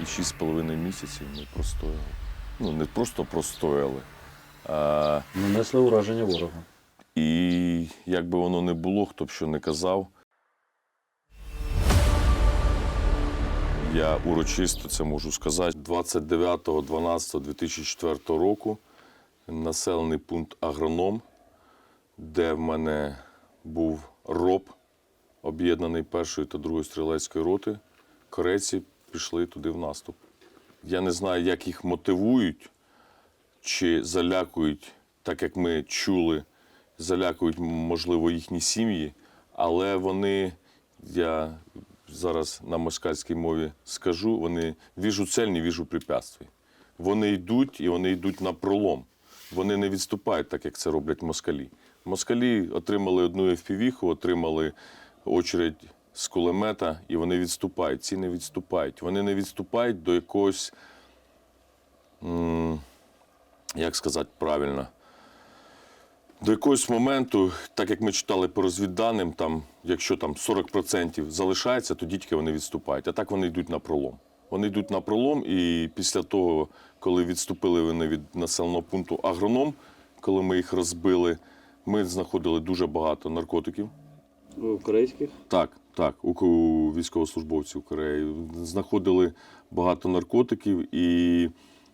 і 6,5 місяців ми простояли. Ну, не просто простояли, а Нанесли ураження ворогу. і як би воно не було, хто б що не казав. Я урочисто це можу сказати. 29.12.2004 року населений пункт Агроном, де в мене був роб, об'єднаний першої та другої стрілецької роти. Корейці пішли туди в наступ. Я не знаю, як їх мотивують чи залякують, так як ми чули, залякують, можливо, їхні сім'ї, але вони, я зараз на москальській мові скажу, вони віжу цель, не віжу препятствий. Вони йдуть і вони йдуть на пролом. Вони не відступають, так як це роблять москалі. Москалі отримали одну FPV, отримали очередь з кулемета, і вони відступають. Ці не відступають. Вони не відступають до якогось, як сказати правильно, до якогось моменту, так як ми читали по розвідданим, там, якщо там 40% залишається, тоді тільки вони відступають. А так вони йдуть на пролом. Вони йдуть на пролом, і після того, коли відступили вони від населеного пункту агроном, коли ми їх розбили, ми знаходили дуже багато наркотиків. Українських? Так, так, у військовослужбовців Кореї знаходили багато наркотиків, і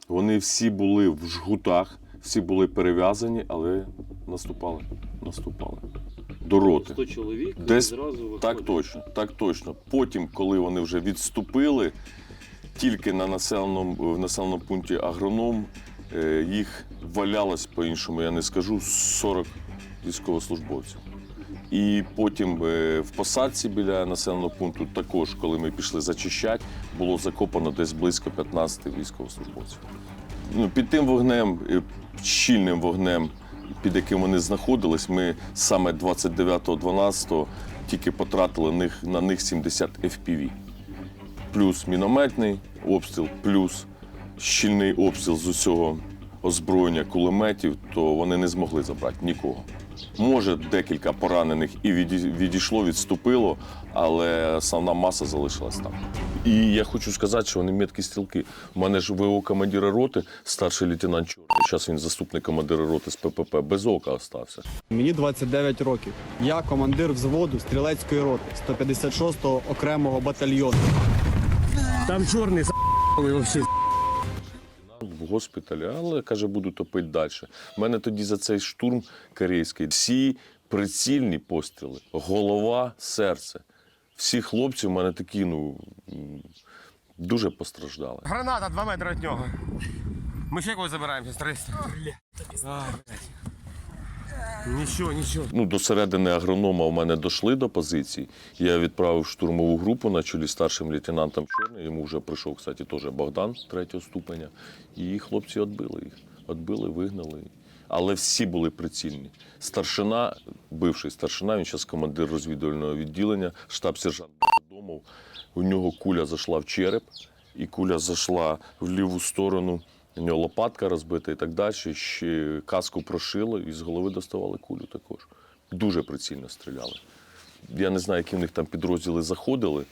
вони всі були в жгутах, всі були перев'язані, але наступали. Наступали. До роти. 100 чоловік Десь- зразу. Так точно, так точно. Потім, коли вони вже відступили, тільки на населеному, в населеному пункті агроном е, їх валялось по-іншому, я не скажу, 40 військовослужбовців. І потім е, в посадці біля населеного пункту, також, коли ми пішли зачищати, було закопано десь близько 15 військовослужбовців. Ну, під тим вогнем, е, щільним вогнем, під яким вони знаходились, ми саме 29.12 тільки потратили на них 70 FPV. Плюс мінометний обстріл, плюс щільний обстріл з усього озброєння кулеметів, то вони не змогли забрати нікого. Може, декілька поранених і відійшло, відступило, але основна маса залишилась там. І я хочу сказати, що вони меткі стрілки. У мене ж ВО командира роти, старший лейтенант Чорний. Зараз він заступник командира роти з ППП, без ока остався. Мені 29 років. Я командир взводу стрілецької роти 156-го окремого батальйону. Там чорний за***ли вообще. Госпіталі, але каже, буду топити далі. У мене тоді за цей штурм корейський всі прицільні постріли, голова, серце. Всі хлопці в мене такі, ну дуже постраждали. Граната 2 метри від нього. Ми ще когось забираємося з 300. Нічого, нічого. Ну, до середини агронома в мене дійшли до позицій. Я відправив штурмову групу на чолі старшим лейтенантом Чорний. Йому вже прийшов, кстати, теж Богдан третього ступеня. І хлопці відбили їх. Відбили, вигнали. Але всі були прицільні. Старшина, бивший старшина, він зараз командир розвідувального відділення, штаб-сержант Домов. У нього куля зайшла в череп, і куля зайшла в ліву сторону. У нього лопатка розбита і так далі. Ще каску прошило і з голови доставали кулю також. Дуже прицільно стріляли. Я не знаю, які в них там підрозділи заходили,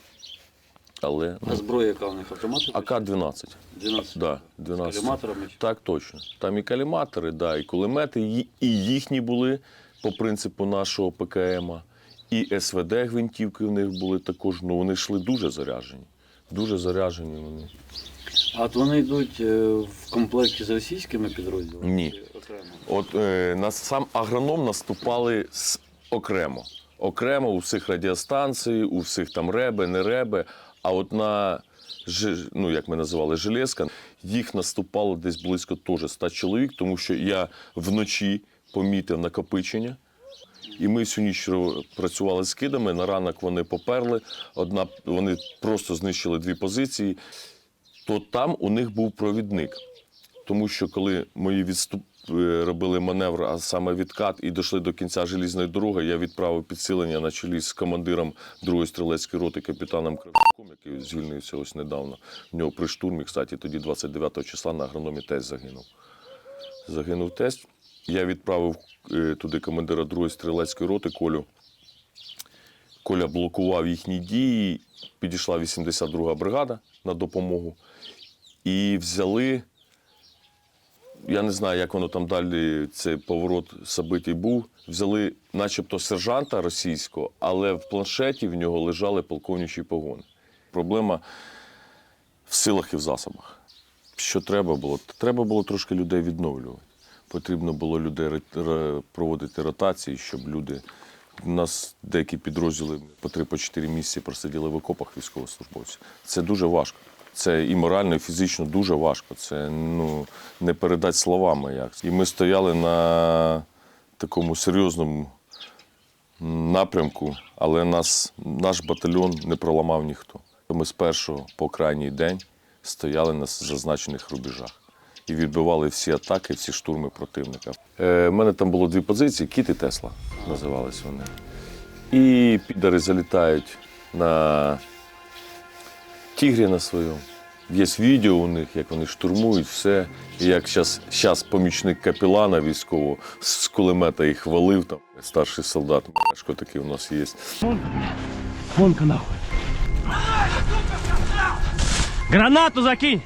але А ну, зброя, яка в них автомат? АК-12. 12. Да, 12. З каліматорами? Так, точно. Там і каліматори, да, і кулемети, і- їхні були по принципу нашого ПКМа, і СВД гвинтівки в них були також. Ну, вони йшли дуже заряджені. Дуже заряджені вони. А от вони йдуть е, в комплекті з російськими підрозділами? Ні. Окремо? От е, на сам агроном наступали з окремо. Окремо у всіх радіостанцій, у всіх там реби, не реби. А от на ну, як ми називали, железка, їх наступало десь близько теж 100 чоловік, тому що я вночі помітив накопичення. І ми всю ніч працювали з кидами. На ранок вони поперли. Одна вони просто знищили дві позиції. То там у них був провідник. Тому що коли мої відступ е, робили маневр, а саме відкат, і дійшли до кінця желізної дороги, я відправив підсилення на чолі з командиром другої стрілецької роти, капітаном Кравчуком, який звільнився ось недавно. В нього при штурмі, кстати, тоді 29 числа на агрономі тесть загинув. Загинув тесть. Я відправив е, туди командира другої стрілецької роти Колю. Коля блокував їхні дії, підійшла 82-га бригада на допомогу і взяли. Я не знаю, як воно там далі цей поворот собитій був. Взяли, начебто, сержанта російського, але в планшеті в нього лежали полковничі погони. Проблема в силах і в засобах. Що треба було? Треба було трошки людей відновлювати. Потрібно було людей проводити ротації, щоб люди. У нас деякі підрозділи по 3-4 місяці просиділи в окопах військовослужбовці. Це дуже важко. Це і морально, і фізично дуже важко. Це ну, не передати словами як. І ми стояли на такому серйозному напрямку, але нас, наш батальйон не проламав ніхто. Ми з першого по крайній день стояли на зазначених рубежах і відбивали всі атаки, всі штурми противника. Е, У мене там було дві позиції: Кіт і Тесла називались вони. І підари залітають на тігрі на своєму. Є відео у них, як вони штурмують все. І як зараз помічник капелана військового з кулемета їх валив, там старший солдат, Мешко такий у нас є. Гранату закинь!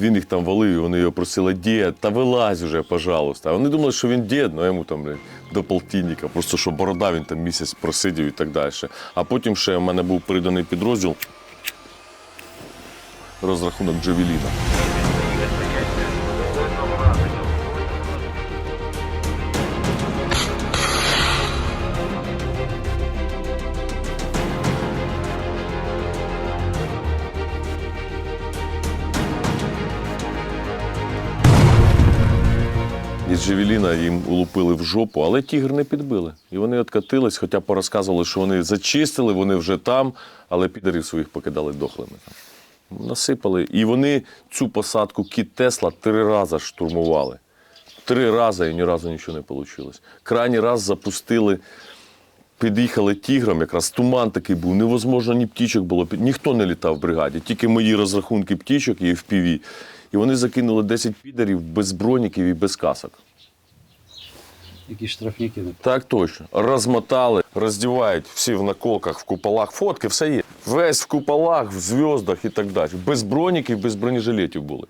Він їх там валив, вони його просили, дід, та вилазь вже, пожалуйста. А вони думали, що він дід, ну йому там до полтинника, просто що борода він там місяць просидів і так далі. А потім ще в мене був приданий підрозділ розрахунок Джавеліна. Із Джавеліна їм улупили в жопу, але тігр не підбили. І вони откатились, хоча порозказували, що вони зачистили, вони вже там, але підарів своїх покидали дохлими. Насипали. І вони цю посадку кіт Тесла три рази штурмували. Три рази і ні разу нічого не вийшло. Крайній раз запустили, під'їхали тігром, якраз туман такий був, невозможно ні птічок було. Ніхто не літав в бригаді, тільки мої розрахунки птічок і FPV. І вони закинули 10 підарів без броніків і без касок. Які штрафники не Так точно. Розмотали, роздівають всі в наколках, в куполах. Фотки, все є. Весь в куполах, в зв'яздах і так далі. Без броніків, без бронежилетів були.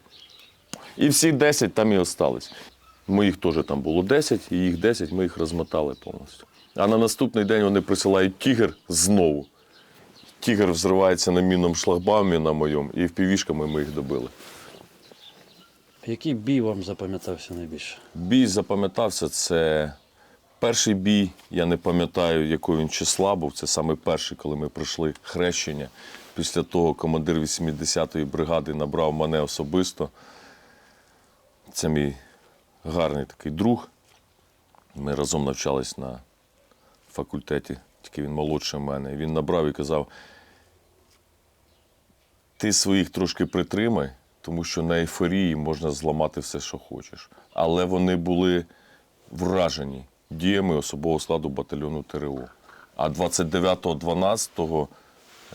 І всі 10 там і остались. Моїх теж там було 10, і їх 10 ми їх розмотали повністю. А на наступний день вони присилають тігр знову. Тігр взривається на мінному шлагбаумі на моєму, і впівішками ми їх добили. Який бій вам запам'ятався найбільше? Бій запам'ятався. Це перший бій. Я не пам'ятаю, якого він числа був. Це саме перший, коли ми пройшли хрещення. Після того командир 80-ї бригади набрав мене особисто. Це мій гарний такий друг. Ми разом навчались на факультеті, тільки він молодший мене. Він набрав і казав: ти своїх трошки притримай, тому що на ейфорії можна зламати все, що хочеш. Але вони були вражені діями особового складу батальйону ТРО. А 29.12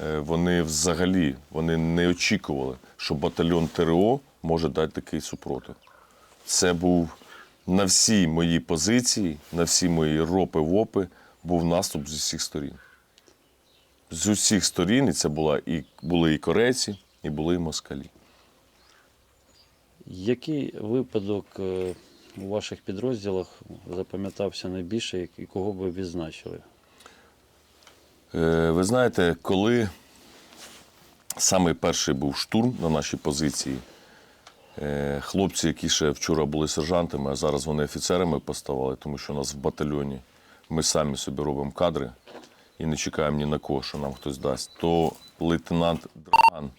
е, вони взагалі вони не очікували, що батальйон ТРО може дати такий супротив. Це був на всій моїй позиції, на всі мої ропи-вопи був наступ з усіх сторін. З усіх сторін, і це була і, були і корейці, і були і москалі. Який випадок е, у ваших підрозділах запам'ятався найбільше і кого ви відзначили? Е, Ви знаєте, коли саме перший був штурм на нашій позиції, е, хлопці, які ще вчора були сержантами, а зараз вони офіцерами поставали, тому що у нас в батальйоні ми самі собі робимо кадри і не чекаємо ні на кого, що нам хтось дасть, то лейтенант Драган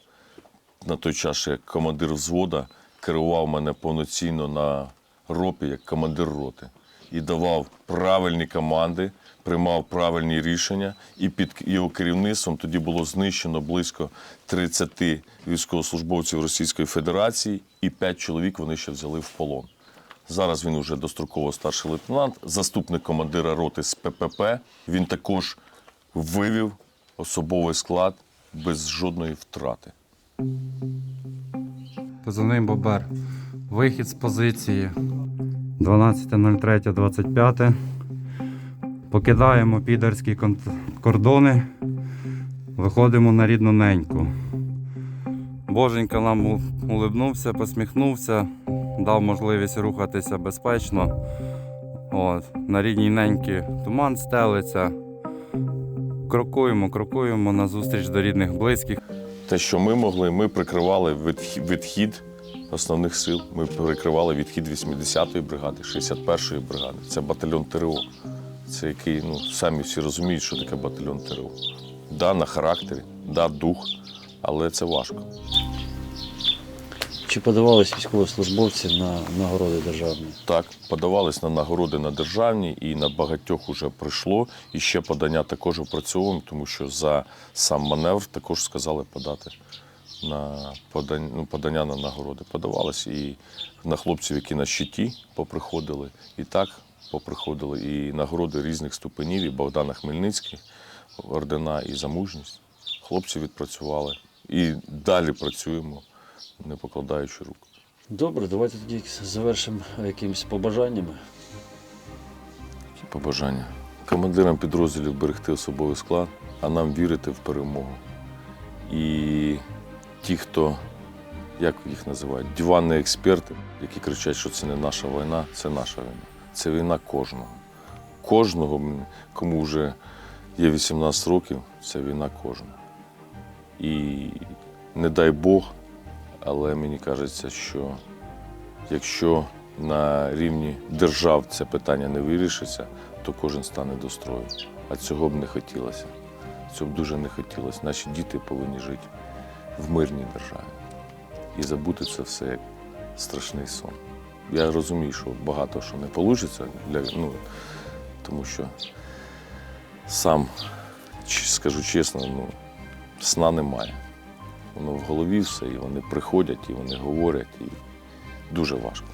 на той час як командир взвода керував мене повноцінно на ропі як командир роти і давав правильні команди, приймав правильні рішення, і під його керівництвом тоді було знищено близько 30 військовослужбовців Російської Федерації, і 5 чоловік вони ще взяли в полон. Зараз він уже достроково старший лейтенант, заступник командира роти з ППП. Він також вивів особовий склад без жодної втрати. Позивний Бобер. Вихід з позиції 12.03.25. Покидаємо підерські кордони Виходимо на рідну неньку. Боженька нам улибнувся, посміхнувся, дав можливість рухатися безпечно. От, на рідній неньки туман стелиться. Крокуємо, крокуємо на зустріч до рідних близьких. Те, що ми могли, ми прикривали відхід- основних сил. Ми прикривали відхід 80-ї бригади, 61-ї бригади. Це батальйон ТРО. Це який, ну, самі всі розуміють, що таке батальйон ТРО. Да, на характері, да, дух, але це важко. Чи подавались військовослужбовці на нагороди державні? Так, подавались на нагороди на державні і на багатьох уже прийшло. І ще подання також опрацьовуємо, тому що за сам маневр також сказали подати на подання, ну, подання на нагороди. Подавались і на хлопців, які на щиті поприходили, і так поприходили, і нагороди різних ступенів, і Богдана Хмельницький, ордена і за мужність. Хлопці відпрацювали. І далі працюємо, не покладаючи рук. Добре, давайте тоді завершимо якимись побажаннями. Які побажання. Командирам підрозділів берегти особовий склад, а нам вірити в перемогу. І ті, хто, як їх називають, диванні експерти, які кричать, що це не наша війна, це наша війна. Це війна кожного. Кожного, кому вже є 18 років, це війна кожного. І не дай Бог, але мені кажеться, що якщо на рівні держав це питання не вирішиться, то кожен стане до строю. А цього б не хотілося. Цього б дуже не хотілося. Наші діти повинні жити в мирній державі. І забути це все як страшний сон. Я розумію, що багато що не вийде, для, ну, тому що сам, скажу чесно, ну, сна немає. Воно в голові все, і вони приходять, і вони говорять, і дуже важко.